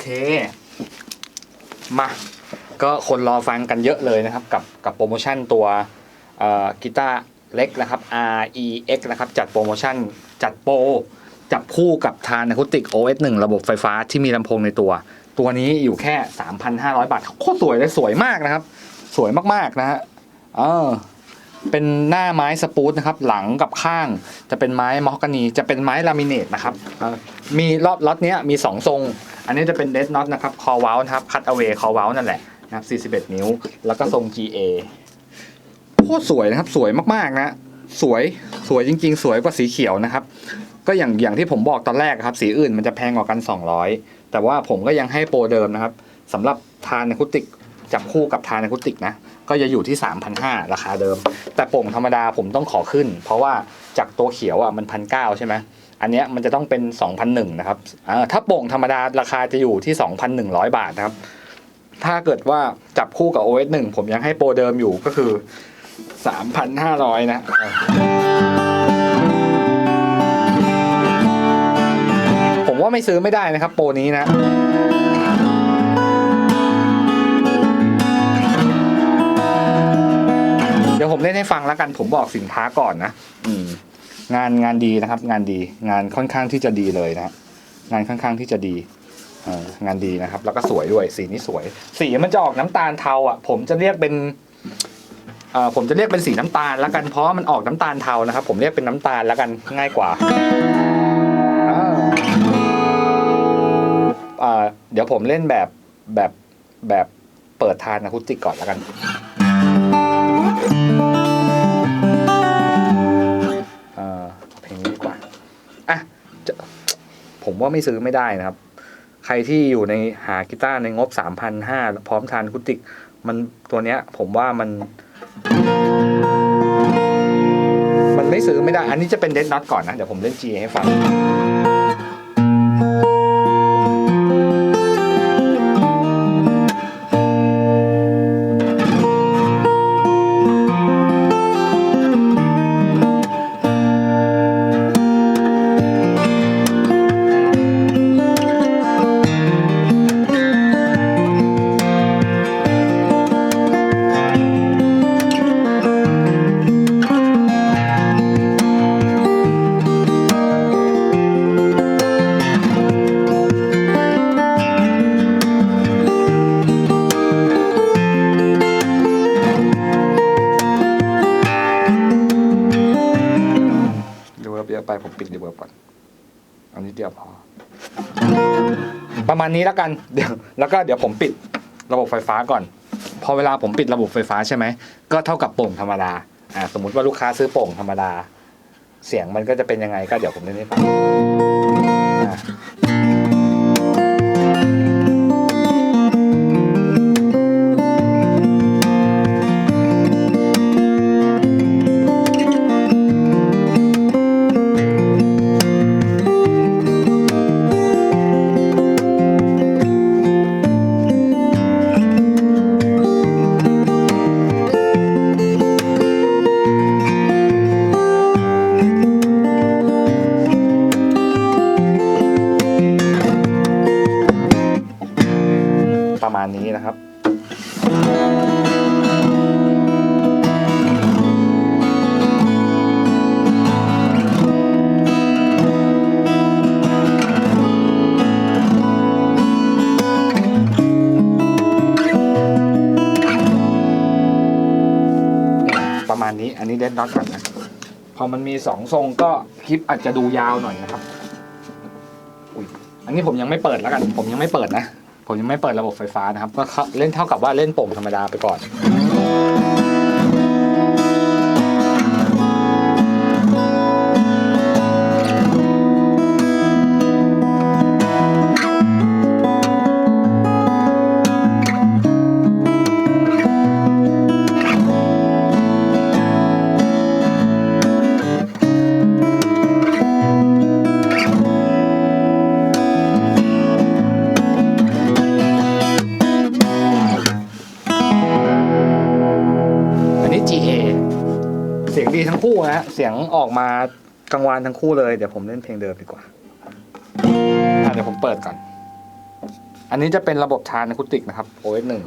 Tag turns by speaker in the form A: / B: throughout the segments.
A: เค มา ก็คนรอฟังกันเยอะเลยนะครับ กับกับโปรโมชั่นตัวกีตาร์เล็กนะครับ R E X นะครับ จัดโปรโมชั่นจัดโปรจับคู่กับทานอะคูติก OS 1 ระบบไฟฟ้าที่มีลำโพงในตัว ตัวนี้อยู่แค่ 3,500 บาทโคตรสวยเลยสวยมากนะครับ สวยมากๆนะฮะเออเป็นหน้าไม้สปูตนะครับ หลังกับข้างจะเป็นไม้มอฮอกกานีจะเป็นไม้ลามิเนตนะครับมีรอบล็อตเนี้ยมี 2 ทรง อันนี้จะเป็นเดสน็อตนะครับคอเวลนะครับคัตเอา a y คอเวลนั่นแหละนะครับ41 นิ้ว แล้วก็ทรง GA โคตรสวยนะครับสวยมากๆนะ สวยสวยจริง ๆ สวยกว่าสีเขียวนะครับ ก็อย่างอย่างที่ผมบอกตอนแรกครับ สีอื่นมันจะแพงกว่ากัน 200 แต่ว่าผมก็ยังให้โปรเดิมนะครับสำหรับทานอะคูติกจับคู่กับทานอะคูติกนะ ก็จะอยู่ที่ 3,500 ราคาเดิม แต่โป่งธรรมดาผมต้องขอขึ้น เพราะว่าจากตัวเขียวอะมันพันเใช่ไหมอันเนี้ยมันจะต้องเป็น 2,001นะครับถ้าโป่งธรรมดาราคาจะอยู่ที่ 2,100 บาทนะครับ ถ้าเกิดว่าจับคู่กับ OS 1ผมยังให้โปรเดิมอยู่ก็คือ 3,500 นะผมว่าไม่ซื้อไม่ได้นะครับโปรนี้นะ ดี๋ยวผมเล่นให้ฟังแล้วกันผมบอกสินค้าก่อนนะอืมงานงานดีนะครับ งานดีงานค่อนข้างที่จะดีเลยนะฮะงานค่อนข้างที่จะดีเอ่องานดีนะครับ แล้วก็สวยด้วยสีนี้สวย สีมันจะออกน้ำตาลเทาอะ ผมจะเรียกเป็นเอ่อผมจะเรียกเป็นสีน้ำตาลแล้วกันเพราะว่ามันออกน้ำตาลเทานะครับ ผมเรียกเป็นน้ำตาลแล้วกันง่ายกว่าอ่าอ่าเดี๋ยวผมเล่นแบบแบบแบบเปิดทานอะคูติกก่อนแล้วกัน ว่าไม่ซื้อไม่ได้นะครับ ใครที่อยู่ในหากีตาร์ในงบสามพันห้าพร้อมทานคุติก มันตัวเนี้ย ผมว่ามัน มันไม่ซื้อไม่ได้ อันนี้จะเป็นเดนน็อตก่อนนะ เดี๋ยวผมเล่น G ให้ฟัง ประมาณนี้แล้วกันเดี๋ยวแล้วก็เดี๋ยวผมปิดระบบไฟฟ้าก่อน พอเวลาผมปิดระบบไฟฟ้าใช่ไหมก็เท่ากับโป่งธรรมดาอ่าสมมติว่าลูกค้าซื้อโป่งธรรมดา เสียงมันก็จะเป็นยังไงก็เดี๋ยวผมเล่นให้ฟัง เดนน็อตก่อนนะ พอมันมีสองทรงก็คลิปอาจจะดูยาวหน่อยนะครับอุ้ยอันนี้ผมยังไม่เปิดแล้วกัน ผมยังไม่เปิดนะ ผมยังไม่เปิดระบบไฟฟ้านะครับ ก็เล่นเท่ากับว่าเล่นโป่งธรรมดาไปก่อน ดีทั้งคู่นะฮะเสียงออกมากลางวานทั้งคู่เลยเดี๋ยวผมเล่นเพลงเดิมดีกว่าอ่เดี๋ยวผมเปิดก่อน อันนี้จะเป็นระบบชานอะคูติกนะครับโอเอหนึ่ง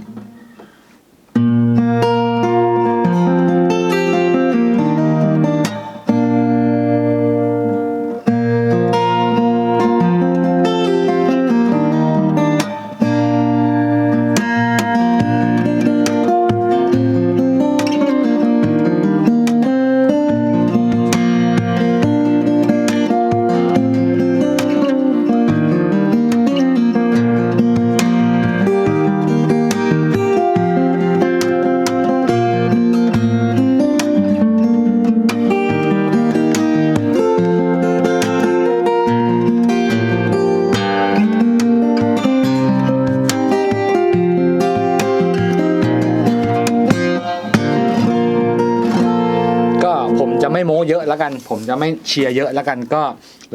A: เยอะแล้วกัน ผมจะไม่เชียร์เยอะแล้วกันก็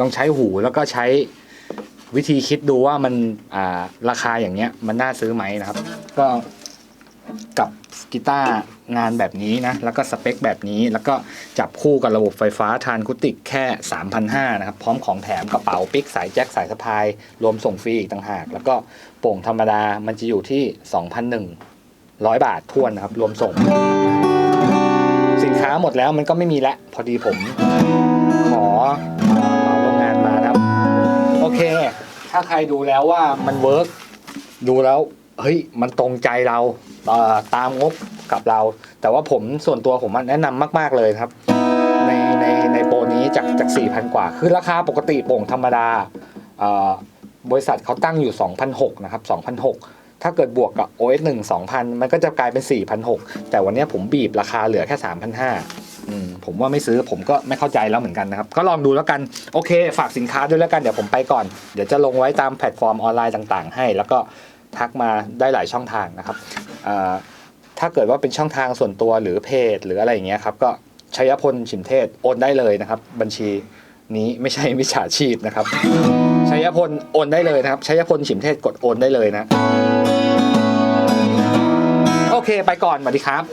A: ลองใช้หูแล้วก็ใช้วิธีคิดดูว่ามันอ่าราคาอย่างเงี้ยมันน่าซื้อไหมนะครับ ก็กับกีตาร์งานแบบนี้นะ แล้วก็สเปคแบบนี้แล้วก็จับคู่กับระบบไฟฟ้าทานคุติกแค่ 3,500นะครับ พร้อมของแถมกระเป๋าปิกสายแจ็คสายสะพาย รวมส่งฟรีอีกต่างหาก แล้วก็โป่งธรรมดามันจะอยู่ที่ 2,100 บาททวนนะครับ รวมส่ง สินค้าหมดแล้วมันก็ไม่มีล้วพอดีผม ขอโรงงานมานะครับ โอเค ถ้าใครดูแล้วว่ามันเวิร์กดูแล้วเฮ้ยมันตรงใจเราตามงบกับเรา แต่ว่าผมส่วนตัวผมแนะนำมาก ๆ เลยครับ ในในในโปรนี้จากจาก4,000 กว่า คือราคาปกติโป่งธรรมดาบริษัทเขาตั้งอยู่2,600นะครับ2,600 ถ้าเกิดบวกกับ OS 1 2,000 มันก็จะกลายเป็น 4,600 แต่วันนี้ผมบีบราคาเหลือแค่ 3,500อืมผมว่าไม่ซื้อผมก็ไม่เข้าใจแล้วเหมือนกันนะครับ ก็ลองดูแล้วกัน โอเค ฝากสินค้าด้วยแล้วกัน เดี๋ยวผมไปก่อน เดี๋ยวจะลงไว้ตามแพลตฟอร์มออนไลน์ต่างๆ ให้ แล้วก็ทักมาได้หลายช่องทางนะครับถ้าเกิดว่าเป็นช่องทางส่วนตัวหรือเพจ หรืออะไรอย่างเงี้ยครับก็ชัยพลฉิมเทศโอนได้เลยนะครับ บัญชีนี้ไม่ใช่มิจฉาชีพนะครับ ชัยพลโอนได้เลยนะครับชัยพลฉิมเทศกดโอนได้เลยนะ โอเคไปก่อนสวัสดีครับ